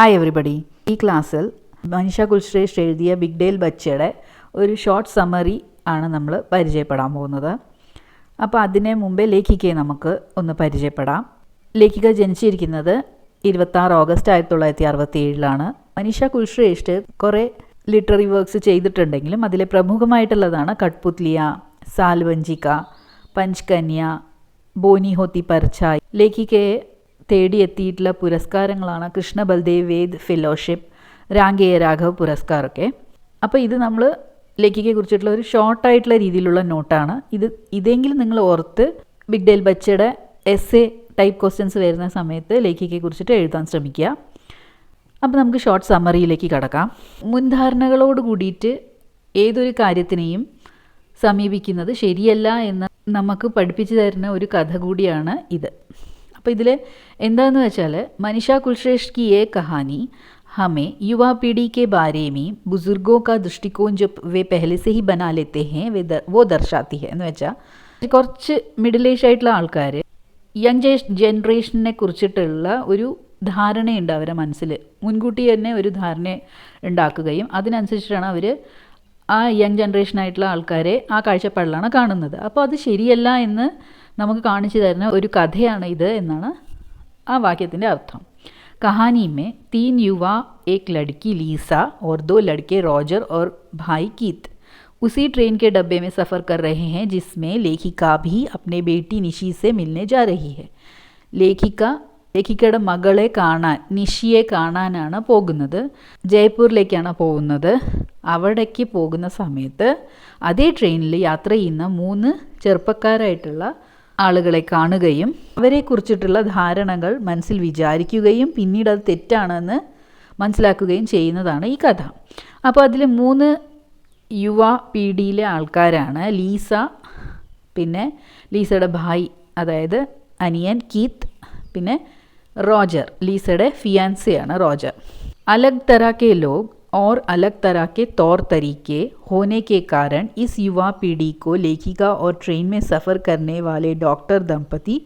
Hi everybody ഈ ക്ലാസ്സിൽ മനിഷ കുൽശ്രേഷ് എഴുതിയ ബിഗ് ഡേൽ ബച്ചയുടെ ഒരു ഷോർട്ട് സമ്മറി ആണ് നമ്മൾ പരിചയപ്പെടാൻ പോകുന്നത്. അപ്പോൾ അതിനെ മുമ്പേ ലേഖികയെ നമുക്ക് ഒന്ന് പരിചയപ്പെടാം. ലേഖിക ജനിച്ചിരിക്കുന്നത് ഇരുപത്താറ് ഓഗസ്റ്റ് ആയിരത്തി തൊള്ളായിരത്തി അറുപത്തി ഏഴിലാണ് മനിഷ കുൽശ്രേഷ്ഠ കുറേ ലിറ്റററി വർക്ക്സ് ചെയ്തിട്ടുണ്ടെങ്കിലും അതിലെ പ്രമുഖമായിട്ടുള്ളതാണ് കട്ട്പുത്ലിയ സാൽവഞ്ചിക പഞ്ച്കന്യ ബോനി ഹോത്തി പർച്ചായ് ലേഖികയെ തേടിയെത്തിയിട്ടുള്ള പുരസ്കാരങ്ങളാണ് കൃഷ്ണ ബൽദേവ് വേദ് ഫെലോഷിപ്പ് രാംഗേയ രാഘവ് പുരസ്കാരമൊക്കെ. അപ്പോൾ ഇത് നമ്മൾ ലേഖികയെ കുറിച്ചിട്ടുള്ള ഒരു ഷോർട്ടായിട്ടുള്ള രീതിയിലുള്ള നോട്ടാണ്. ഇത് ഇതെങ്കിലും നിങ്ങൾ ഓർത്ത് ബിഗ് ഡേൽ ബച്ചയുടെ എസ് എ ടൈപ്പ് ക്വസ്റ്റ്യൻസ് വരുന്ന സമയത്ത് ലേഖികയെ കുറിച്ചിട്ട് എഴുതാൻ ശ്രമിക്കുക. അപ്പോൾ നമുക്ക് ഷോർട്ട് സമ്മറിയിലേക്ക് കടക്കാം. മുൻധാരണകളോട് കൂടിയിട്ട് ഏതൊരു കാര്യത്തിനെയും സമീപിക്കുന്നത് ശരിയല്ല എന്ന് നമുക്ക് പഠിപ്പിച്ചു തരുന്ന ഒരു കഥ കൂടിയാണ് ഇത്. അപ്പോൾ ഇതിൽ എന്താണെന്ന് വെച്ചാൽ മനിഷ കുൽശ്രേഷ്ഠ की ये कहानी हमें युवा पीढ़ी के बारे में बुजुर्गों का दृष्टिकोण जो वे पहले से ही बना लेते हैं वे दर, वो दर्शाती है എന്ന് വെച്ചാൽ കുറച്ച് മിഡിൽ ഏജ് ആയിട്ടുള്ള ആൾക്കാർ യങ് ജനറേഷനെ കുറിച്ചിട്ടുള്ള ഒരു ധാരണയുണ്ട് അവരുടെ മനസ്സിൽ മുൻകൂട്ടി തന്നെ ഒരു ധാരണ ഉണ്ടാക്കുകയും അതിനനുസരിച്ചിട്ടാണ് അവർ ആ യങ് ജനറേഷനായിട്ടുള്ള ആൾക്കാരെ ആ കാഴ്ചപ്പാടിലാണ് കാണുന്നത് അപ്പോൾ അത് ശരിയല്ല എന്ന് നമുക്ക് കാണിച്ചു തരുന്ന ഒരു കഥയാണ് ഇത് എന്നാണ് ആ വാക്യത്തിൻ്റെ അർത്ഥം कहानी में तीन युवा एक लड़की लीसा और दो लड़के रॉजर और भाई कीत उसी ट्रेन के डब्बे में सफ़र कर रहे हैं जिसमें लेखिका भी अपने बेटी निशी से मिलने जा रही है ലേഖിക ലേഖിക്കയുടെ മകളെ കാണാൻ നിഷിയെ കാണാനാണ് പോകുന്നത് ജയ്പൂരിലേക്കാണ് പോകുന്നത് അവിടേക്ക് പോകുന്ന സമയത്ത് അതേ ട്രെയിനിൽ യാത്ര ചെയ്യുന്ന മൂന്ന് ചെറുപ്പക്കാരായിട്ടുള്ള ആളുകളെ കാണുകയും അവരെക്കുറിച്ചിട്ടുള്ള ധാരണകൾ മനസ്സിൽ വിചാരിക്കുകയും പിന്നീട് അത് തെറ്റാണെന്ന് മനസ്സിലാക്കുകയും ചെയ്യുന്നതാണ് ഈ കഥ. അപ്പോൾ അതിൽ മൂന്ന് യുവ പീഡിയിലെ ആൾക്കാരാണ്. ലീസ പിന്നെ ലീസയുടെ ഭായി അതായത് അനിയൻ കീത്ത് പിന്നെ റോജർ. ലീസയുടെ ഫിയാൻസിയാണ് റോജർ. അലഗ് തരാക്കെ ലോക് और अलग तरह के तौर तरीके होने के कारण इस युवा पीढ़ी को लेखिका और ट्रेन में सफ़र करने वाले डॉक्टर दंपति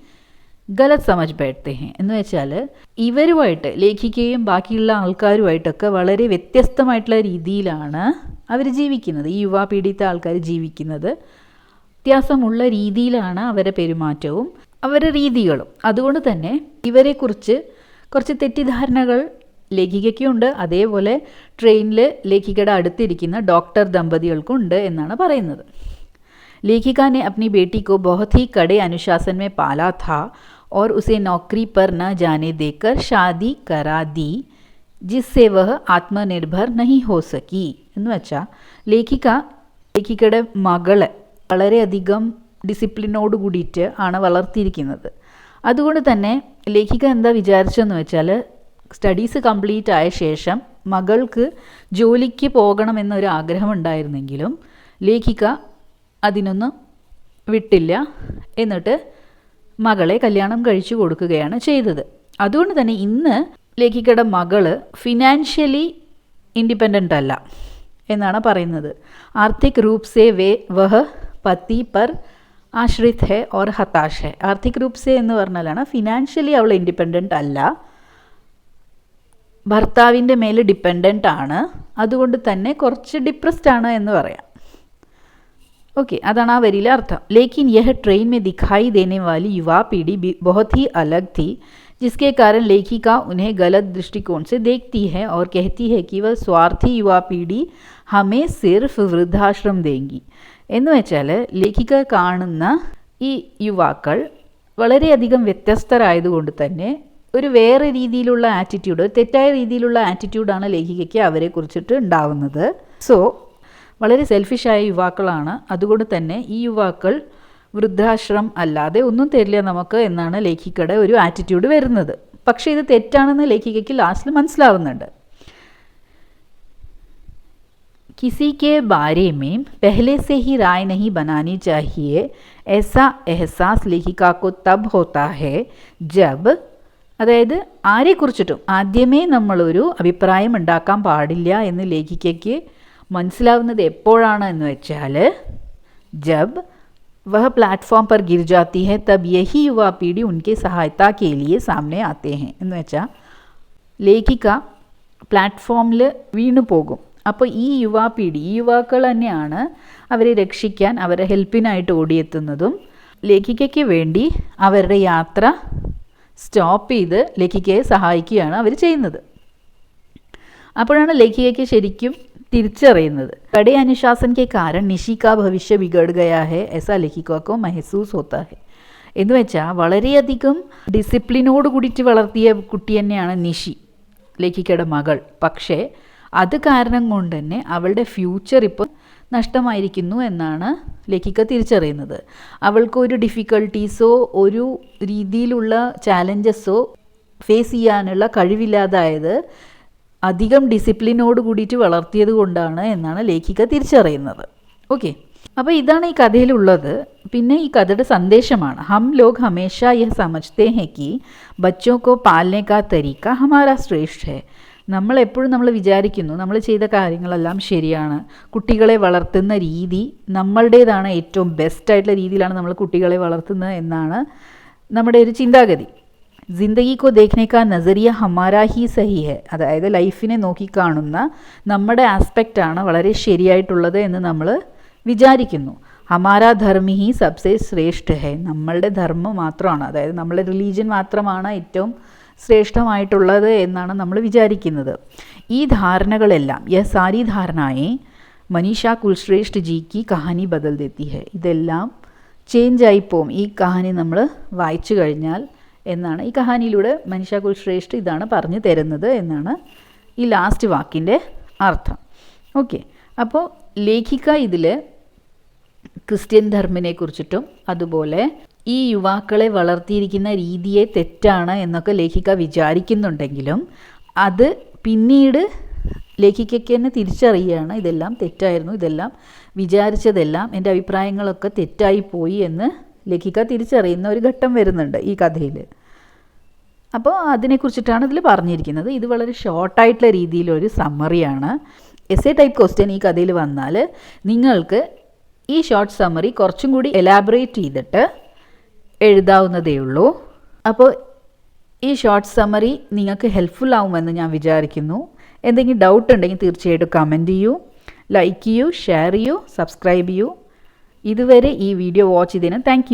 ഗലത് സമജ് ബൈഠത്തെ ഹെ എന്ന് വെച്ചാൽ ഇവരുമായിട്ട് ലേഖിക്കുകയും ബാക്കിയുള്ള ആൾക്കാരുമായിട്ടൊക്കെ വളരെ വ്യത്യസ്തമായിട്ടുള്ള രീതിയിലാണ് അവർ ജീവിക്കുന്നത് ഈ യുവാ പീഡിത്തെ ആൾക്കാർ ജീവിക്കുന്നത് വ്യത്യാസമുള്ള രീതിയിലാണ് അവരുടെ പെരുമാറ്റവും അവരുടെ രീതികളും അതുകൊണ്ട് തന്നെ ഇവരെക്കുറിച്ച് കുറച്ച് തെറ്റിദ്ധാരണകൾ ലേഖികയ്ക്കുണ്ട് അതേപോലെ ട്രെയിനിൽ ലേഖികയുടെ അടുത്തിരിക്കുന്ന ഡോക്ടർ ദമ്പതികൾക്കും ഉണ്ട് എന്നാണ് പറയുന്നത് लेखिका ने अपनी बेटी को बहुत ही कड़े अनुशासन में पाला था और उसे नौकरी पर न जाने देकर शादी करा दी जिससे वह ആത്മനിർഭർ नहीं हो सकी എന്ന് വെച്ചാൽ ലേഖിക ലേഖികയുടെ മകളെ വളരെയധികം ഡിസിപ്ലിനോട് കൂടിയിട്ട് ആണ് വളർത്തിയിരിക്കുന്നത് അതുകൊണ്ട് തന്നെ ലേഖിക എന്താ വിചാരിച്ചതെന്ന് വെച്ചാൽ സ്റ്റഡീസ് കംപ്ലീറ്റ് ആയ ശേഷം മകൾക്ക് ജോലിക്ക് പോകണമെന്നൊരു ആഗ്രഹം ഉണ്ടായിരുന്നെങ്കിലും ലേഖിക അതിനൊന്നും വിട്ടില്ല എന്നിട്ട് മകളെ കല്യാണം കഴിച്ചു കൊടുക്കുകയാണ് ചെയ്തത്. അതുകൊണ്ട് തന്നെ ഇന്ന് ലേഖികയുടെ മകൾ ഫിനാൻഷ്യലി ഇൻഡിപെൻഡന്റ് അല്ല എന്നാണ് പറയുന്നത്. ആർത്തിക് റൂപ് സേ വേ വഹ് പത്തി പർ ആശ്രിത് ഹെ ഓർ ഹതാഷ് ഹെ. ആർത്തിക് റൂപ് സേ എന്ന് പറഞ്ഞാലാണ് ഫിനാൻഷ്യലി അവൾ ഇൻഡിപെൻഡന്റ് അല്ല. ഭർത്താവിൻ്റെ മേൽ ഡിപ്പെൻഡൻ്റ് ആണ് അതുകൊണ്ട് തന്നെ കുറച്ച് ഡിപ്രസ്ഡ് ആണ് എന്ന് പറയാം ओके अदाना आ वरीला अर्थ लेकिन यह ट्रेन में दिखाई देने वाली युवा पीढ़ी बहुत ही अलग थी जिसके कारण लेखिका उन्हें गलत दृष्टिकोण से देखती है और कहती है कि वह स्वार्थी युवा पीढ़ी हमें सिर्फ वृद्धाश्रम देंगी എന്ന് വെച്ചാൽ ലേഖിക കാണുന്ന ഈ യുവാക്കൾ വളരെയധികം വ്യത്യസ്തരായതുകൊണ്ട് തന്നെ ഒരു വേറെ രീതിയിലുള്ള ആറ്റിറ്റ്യൂഡ് തെറ്റായ രീതിയിലുള്ള ആറ്റിറ്റ്യൂഡാണ് ലേഖികയ്ക്ക് അവരെ കുറിച്ചിട്ട് ഉണ്ടാവുന്നത് സോ വളരെ സെൽഫിഷായ യുവാക്കളാണ് അതുകൊണ്ട് തന്നെ ഈ യുവാക്കൾ വൃദ്ധാശ്രം അല്ലാതെ ഒന്നും തരില്ല നമുക്ക് എന്നാണ് ലേഖികയുടെ ഒരു ആറ്റിറ്റ്യൂഡ് വരുന്നത് പക്ഷേ ഇത് തെറ്റാണെന്ന് ലേഖികയ്ക്ക് ലാസ്റ്റിൽ മനസ്സിലാവുന്നുണ്ട് किसी के बारे में पहले से ही राय नहीं बनानी चाहिए ऐसा एहसास लेखिका को तब होता है जब അതായത് ആരെക്കുറിച്ചിട്ടും ആദ്യമേ നമ്മളൊരു അഭിപ്രായം ഉണ്ടാക്കാൻ പാടില്ല എന്ന് ലേഖികയ്ക്ക് മനസ്സിലാവുന്നത് എപ്പോഴാണ് എന്ന് വെച്ചാൽ ജബ് वह प्लेटफॉर्म पर गिर जाती है तब यही युवा पीढ़ी उनके सहायता के लिए सामने आते हैं എന്ന് വെച്ചാൽ ലേഖിക പ്ലാറ്റ്ഫോമിൽ വീണു പോകും അപ്പോൾ ഈ യുവാപീഡി ഈ യുവാക്കൾ തന്നെയാണ് അവരെ രക്ഷിക്കാൻ അവരെ ഹെൽപ്പിനായിട്ട് ഓടിയെത്തുന്നതും ലേഖികയ്ക്ക് വേണ്ടി അവരുടെ യാത്ര സ്റ്റോപ്പ് ചെയ്ത് ലേഖികയെ സഹായിക്കുകയാണ് അവർ ചെയ്യുന്നത് അപ്പോഴാണ് ലേഖികയ്ക്ക് ശരിക്കും തിരിച്ചറിയുന്നത് കടേ അനുശാസൻ के कारण निशी का भविष्य बिगड़ गया है ऐसा लेखिका को महसूस होता है എന്ന് വെച്ചാൽ വളരെയധികം ഡിസിപ്ലിനോട് കൂടിയിട്ട് വളർത്തിയ കുട്ടി തന്നെയാണ് നിഷി ലേഖിക്കയുടെ മകൾ പക്ഷേ അത് കാരണം കൊണ്ട് തന്നെ അവളുടെ ഫ്യൂച്ചർ ഇപ്പോൾ നഷ്ടമായിരിക്കുന്നു എന്നാണ് ലേഖിക തിരിച്ചറിയുന്നത്. അവൾക്ക് ഒരു ഡിഫിക്കൽട്ടീസോ ഒരു രീതിയിലുള്ള ചാലഞ്ചസോ ഫേസ് ചെയ്യാനുള്ള കഴിവില്ലാതായത് അധികം ഡിസിപ്ലിനോട് കൂടിയിട്ട് വളർത്തിയത് കൊണ്ടാണ് എന്നാണ് ലേഖിക തിരിച്ചറിയുന്നത്. ഓക്കെ അപ്പോൾ ഇതാണ് ഈ കഥയിലുള്ളത്. പിന്നെ ഈ കഥയുടെ സന്ദേശമാണ്. ഹം ലോക് ഹമേഷ യഹ് സമജ്തേ ഹെ കി ബച്ചോ കോ തരീക്ക ഹമാരാ ശ്രേഷ്ഠ നമ്മൾ എപ്പോഴും നമ്മൾ വിചാരിക്കുന്നു നമ്മൾ ചെയ്ത കാര്യങ്ങളെല്ലാം ശരിയാണ്. കുട്ടികളെ വളർത്തുന്ന രീതി നമ്മളുടേതാണ് ഏറ്റവും ബെസ്റ്റായിട്ടുള്ള രീതിയിലാണ് നമ്മൾ കുട്ടികളെ വളർത്തുന്നത് എന്നാണ് നമ്മുടെ ഒരു ചിന്താഗതി. ജിന്ദഗി കോ ദേഖ്നെ കാ നസറിയ ഹമാരാ ഹി സഹി ഹെ അതായത് ലൈഫിനെ നോക്കിക്കാണുന്ന നമ്മുടെ ആസ്പെക്റ്റാണ് വളരെ ശരിയായിട്ടുള്ളത് എന്ന് നമ്മൾ വിചാരിക്കുന്നു. ഹമാരാ ധർമ്മി ഹി സബ്സെ ശ്രേഷ്ഠ ഹെ. നമ്മളുടെ ധർമ്മം മാത്രമാണ്. അതായത് നമ്മളുടെ റിലീജിയൻ മാത്രമാണ് ഏറ്റവും ശ്രേഷ്ഠമായിട്ടുള്ളത് എന്നാണ് നമ്മൾ വിചാരിക്കുന്നത്. ഈ ധാരണകളെല്ലാം യ സാരി ധാരണയെ മനീഷ കുൽശ്രേഷ്ഠ ജിക്ക് കഹാനി ബദൽ ദേത്തി ഹെ. ഇതെല്ലാം ചേഞ്ച് ആയിപ്പോവും ഈ കഹാനി നമ്മൾ വായിച്ചു കഴിഞ്ഞാൽ എന്നാണ്. ഈ കഹാനിയിലൂടെ മനീഷ കുൽശ്രേഷ്ഠ ഇതാണ് പറഞ്ഞു തരുന്നത് എന്നാണ് ഈ ലാസ്റ്റ് വാക്കിന്റെ അർത്ഥം. ഓക്കെ അപ്പോൾ ലേഖിക ഇതിൽ ക്രിസ്ത്യൻ ധർമ്മിനെ കുറിച്ചിട്ടും അതുപോലെ ഈ യുവാക്കളെ വളർത്തിയിരിക്കുന്ന രീതിയെ തെറ്റാണ് എന്നൊക്കെ ലേഖിക വിചാരിക്കുന്നുണ്ടെങ്കിലും അത് പിന്നീട് ലേഖികയ്ക്ക് തന്നെ തിരിച്ചറിയുകയാണ്. ഇതെല്ലാം തെറ്റായിരുന്നു. ഇതെല്ലാം വിചാരിച്ചതെല്ലാം എന്റെ അഭിപ്രായങ്ങളൊക്കെ തെറ്റായി പോയി എന്ന് ലേഖിക തിരിച്ചറിയുന്ന ഒരു ഘട്ടം വരുന്നുണ്ട് ഈ കഥയിൽ. അപ്പോൾ അതിനെക്കുറിച്ചിട്ടാണ് ഇതിൽ പറഞ്ഞിരിക്കുന്നത്. ഇത് വളരെ ഷോർട്ടായിട്ടുള്ള രീതിയിലൊരു സമ്മറിയാണ്. എസ് എ ടൈപ്പ് ക്വസ്റ്റ്യൻ ഈ കഥയിൽ വന്നാൽ നിങ്ങൾക്ക് ഈ ഷോർട്ട് സമ്മറി കുറച്ചും കൂടി എലാബറേറ്റ് ചെയ്തിട്ട് എഴുതാവുന്നതേ ഉള്ളൂ അപ്പോൾ ഈ ഷോർട്ട് സമ്മറി നിങ്ങൾക്ക് ഹെൽപ്ഫുൾ ആവുമെന്ന് ഞാൻ വിചാരിക്കുന്നു. എന്തെങ്കിലും ഡൗട്ട് ഉണ്ടെങ്കിൽ തീർച്ചയായിട്ടും കമന്റ് ചെയ്യൂ ലൈക്ക് ചെയ്യൂ ഷെയർ ചെയ്യൂ സബ്സ്ക്രൈബ് ചെയ്യൂ. ഇതുവരെ ഈ വീഡിയോ വാച്ച് ചെയ്തതിന് താങ്ക്